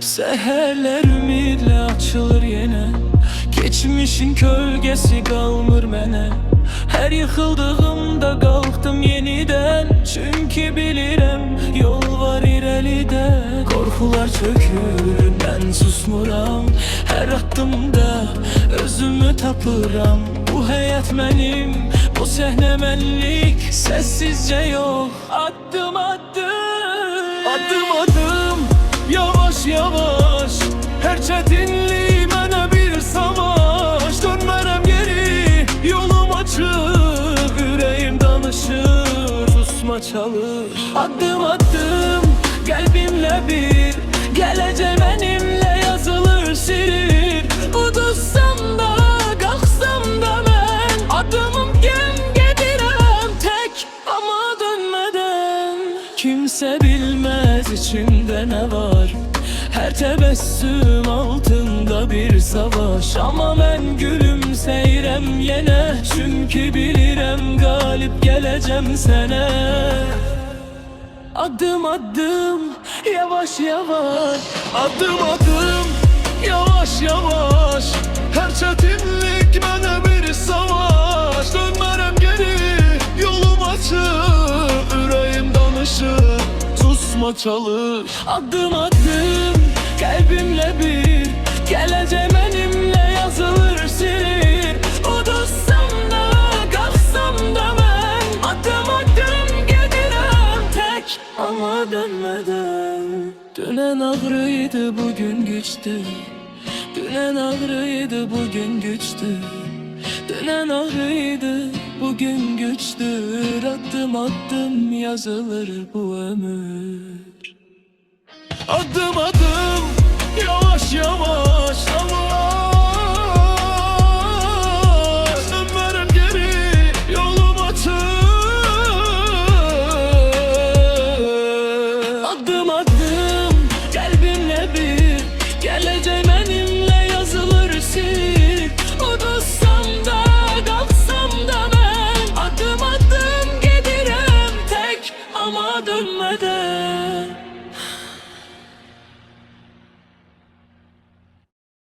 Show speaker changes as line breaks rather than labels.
Seherler ümidle açılır yine. Geçmişin kölgesi kalmır mene. Her yıkıldığımda kalktım yeniden. Çünkü bilirim yol var irelide Korkular çökür ben susmuram. Her attığımda özümü tapıram. Bu hayat benim bu sehne menlik Sessizce yok. Adım adım Adım adım yavaş yavaş. Her çetinliği mənə bir savaş. Dönmərəm geri yolum açıq Ürəyim danışır susma çalır Adım adım kalbimle bir. Gələcək mənimlə yazılır şiir. Udursam da qalxsam da mən Adımım gəm gedirəm tek ama dönmeden. Kimse bilmez içimde ne var Her tebessüm altında bir savaş. Ama ben gülümseyrem yine. Çünkü bilirem galip geleceğim sene. Adım adım yavaş yavaş. Adım adım yavaş yavaş. Her çetinlik çalır Adım adım kalbimle bir Geleceğim benimle yazılır şiir. Udursam da kalksam da ben Adım adım gidirem tek ama dönmeden. Dünen ağrıydı bugün güçtü. Dünen ağrıydı bugün güçtü. Dünen ağrıydı bugün güçtür Adım adım yazılır bu ömür. Adım adım yavaş love.